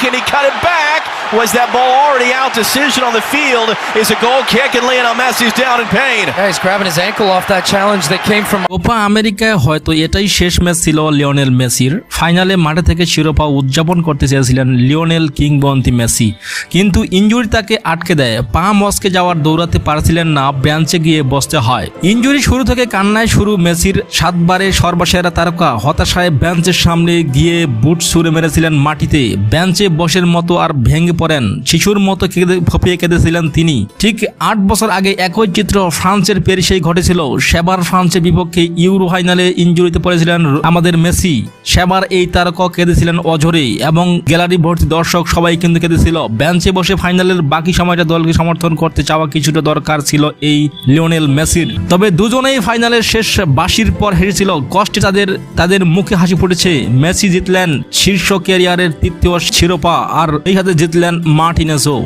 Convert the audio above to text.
Can he cut it back? Was that ball already out? Decision on the field is a goal kick, and Lionel Messi's down in pain. Yeah, he's grabbing his ankle off that challenge that came from Copa আমেরিকায় হয়তো এটাই শেষ match ছিল Lionel মেসির। ফাইনালে মাঠে থেকে শিরোপা উদযাপন করতে চেয়েছিলেন লিওনেল কিংবন্তি মেসি। কিন্তু ইঞ্জুরি তাকে আটকে দেয়। পা মস্কে যাওয়ার দৌড়াতে পারছিলেন না বেঞ্চে গিয়ে বসতে হয়। ইঞ্জুরি শুরু থেকে কান্নায় শুরু মেসির সাতবারে সর্বসেরা তারকা হতাশায় বেঞ্চের সামনে গিয়ে বুট ছুঁড়ে মেরেছিলেন মাটিতে। বেঞ্চে বসের মতো আর ভেঙে পড়েন। শিশুর মতো কেঁদে, ফপিয়ে কেঁদেছিলেন তিনি। ঠিক আট বছর আগে একই চিত্র ফ্রান্সের প্যারিসেই ঘটেছিল। সেবার ফ্রান্সের বিপক্ষে ইউরো ফাইনালে ইঞ্জুরিতে পড়েছিলেন আমাদের মেসি। সেবার এই তারকা কেঁদেছিলেন অঝরে এবং গ্যালারি ভর্তি দর্শক সবাই কিন্তু কেঁদেছিল। বেঞ্চে বসে ফাইনালের বাকি সময়টা দলকে সমর্থন করতে চাওয়া কিছুটা দরকার ছিল এই লিওনেল মেসির। তবে দুজনেই ফাইনালের শেষ বাসির পর হেরেছিল। কষ্টে তাদের তাদের মুখে হাসি ফুটেছে। মেসি জিতলেন শীর্ষ ক্যারিয়ারের তৃতীয় শিরোপা। আর এই হাতে জিতলেন মার্টিনেসও